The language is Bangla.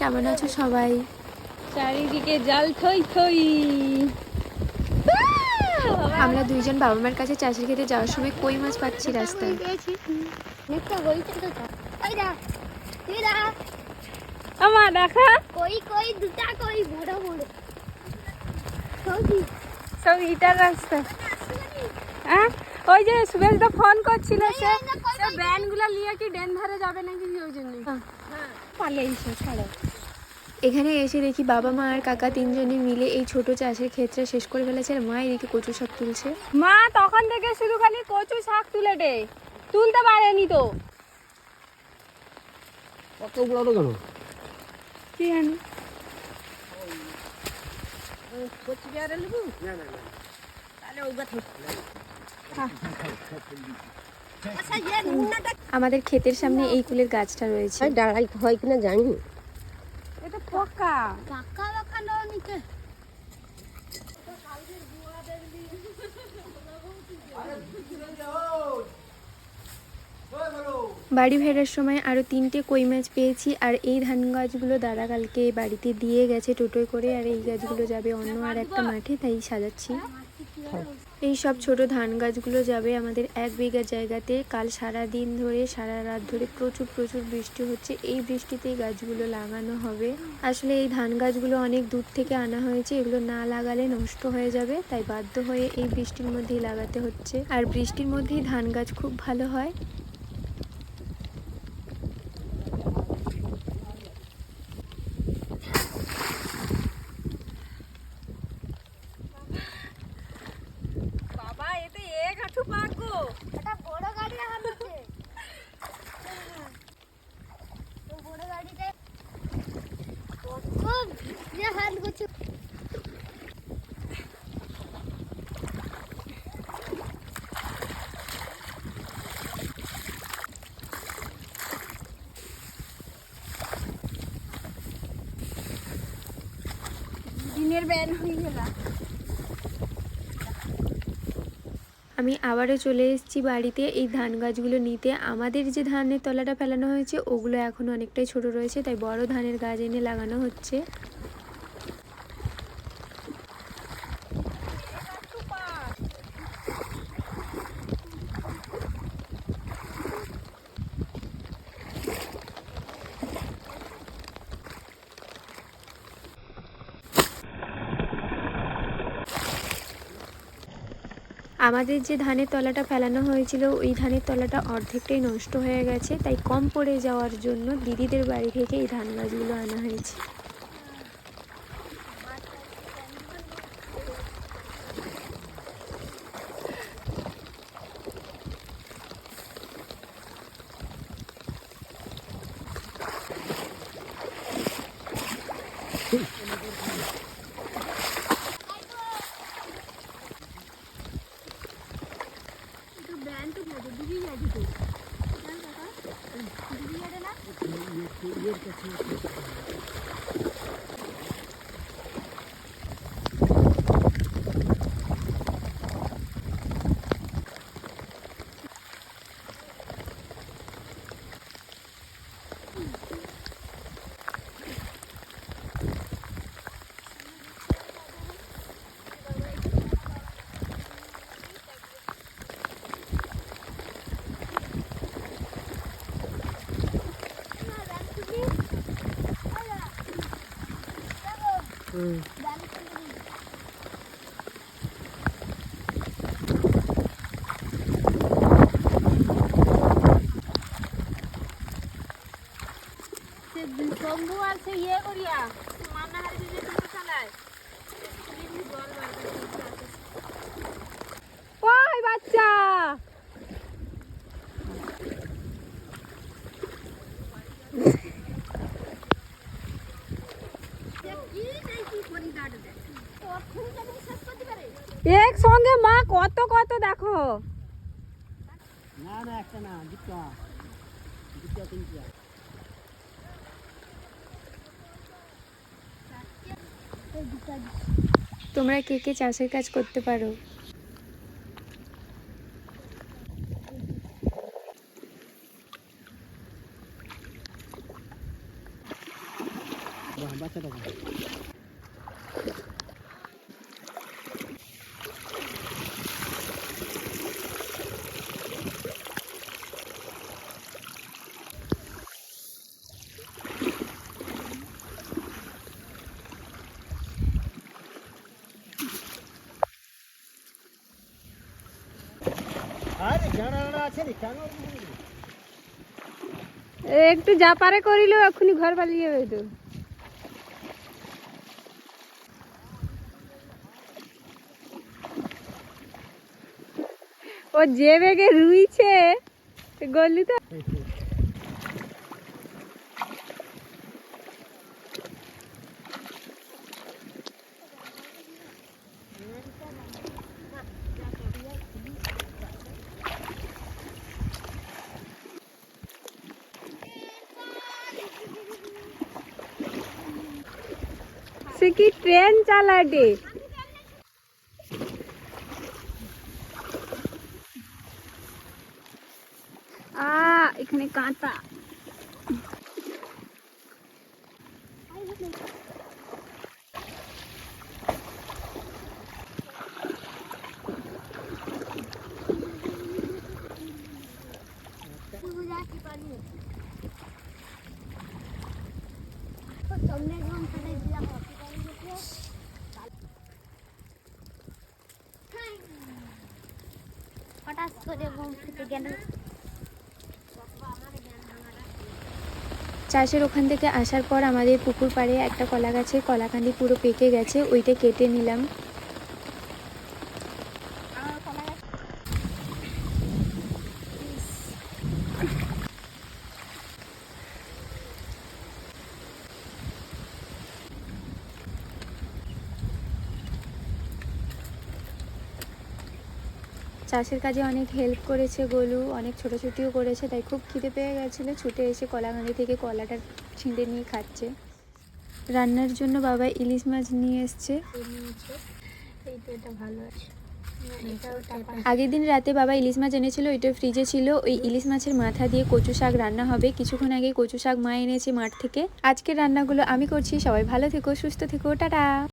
কেমন আছো সবাই? চারিদিকে জাল থই থই। আমরা দুইজন বাবা মার কাছে চাষের খেতে যাওয়ার সময় কই মাছ পাচ্ছি রাস্তায়? আমার দেখা কই কই দুটা কই বড় বড়। সব ইটার রাস্তা। হ্যাঁ ওই যে সুবেশ দা ফোন করছিল সে। এই না, সে ব্যানগুলো নিয়ে কি ডেন ধারে যাবে নাকি ওই জন্য? পালিয়েছে ছাড়ো। এখানে এসে দেখি বাবা মা আর কাকা তিনজনে মিলে এই ছোট চাষের ক্ষেত্রে শেষ করে ফেলেছে। আর মা এদিকে কচু শাক তুলছে। মা তখন থেকে শুধু খালি কচু শাক তুলে দে। তুলতে পারেনি তো। কত বড় কেন? কি জানি। আচ্ছা যে নুনাটা আমাদের ক্ষেতের সামনে এই কুলের গাছটা রয়েছে। ডাড়াই হয় কিনা জানি এটা পোকা। নিতে। বাড়ি ফেরার সময় আরও তিনটে কই মাছ পেয়েছি আর এই ধান গাছগুলো দাদা কালকে বাড়িতে দিয়ে গেছে টোটোয় করে আর এই গাছগুলো যাবে অন্য আর একটা মাঠে তাই সাজাচ্ছি। এই সব ছোট ধান গাছগুলো যাবে আমাদের এক বিঘা জায়গাতে। কাল সারা দিন ধরে, সারা রাত ধরে প্রচুর প্রচুর বৃষ্টি হচ্ছে। এই বৃষ্টিতেই গাছগুলো লাগানো হবে। আসলে এই ধান গাছগুলো অনেক দূর থেকে আনা হয়েছে। এগুলো না লাগালে নষ্ট হয়ে যাবে। তাই বাধ্য হয়ে এই বৃষ্টির মধ্যেই লাগাতে হচ্ছে। আর বৃষ্টির মধ্যেই ধান গাছ খুব ভালো হয় বাবা এতে এক হাঁটু পাক গো এটা বড় গাড়ি হাঁটছে তো বড় গাড়িতে কত যে হাল করছে আমি আবারও চলে এসেছি বাড়িতে। এই ধান গাছগুলো নিতে। আমাদের যে ধানের তলাটা ফেলানো হয়েছে, ওগুলো এখন অনেকটাই ছোট রয়েছে, তাই বড় ধানের গাছ এনে লাগানো হচ্ছে। আমাদের যে ধানের তলাটা ফেলানো হয়েছিল, ওই ধানের তলাটা অর্ধেকটাই নষ্ট হয়ে গেছে, তাই কম পড়ে যাওয়ার জন্য দিদিদের বাড়ি থেকে এই ধান গাছগুলো আনা হয়েছে। ये ये ये আর সে ইয়ে করিয়া মান্না হারি চালায় ওই বাচ্চা! একসঙ্গে মা কত কত দেখো। না না একটা না দুটা। দুটা তিনটা। তোমরা কে কে চাষের কাজ করতে পারো? বাহ বাচ্চাটাকে আরে জানালা আছে রে কেন এ, একটু যা পারে করিল, এক্ষুনি ঘর পালিয়ে যাবে তো। ও যে বেগে রুইছে গলি তো जैसे कि ट्रेन चला डे आ इखने कांता চাষের ওখান থেকে আসার পর আমাদের পুকুর পাড়ে একটা কলা গাছে কলাকান্দি পুরো পেকে গেছে, ওইটা কেটে নিলাম। চাষের কাজে অনেক হেল্প করেছে গোলু অনেক ছোটাছুটিও করেছে তাই খুব খিদে পেয়ে গেছিল ছুটে এসে কলাকান্দি থেকে কলাটা ছিঁড়ে নিয়ে খাচ্ছে। রান্নার জন্য বাবা ইলিশ মাছ নিয়ে এসছে। আগের দিন রাতে বাবা ইলিশ মাছ এনেছিল ওইটা ফ্রিজে ছিল ওই ইলিশ মাছের মাথা দিয়ে কচু শাক রান্না হবে। কিছুক্ষণ আগে কচু শাক মা এনেছে মাঠ থেকে। আজকের রান্নাগুলো আমি করছি সবাই ভালো থেকো সুস্থ থেকো টাটা!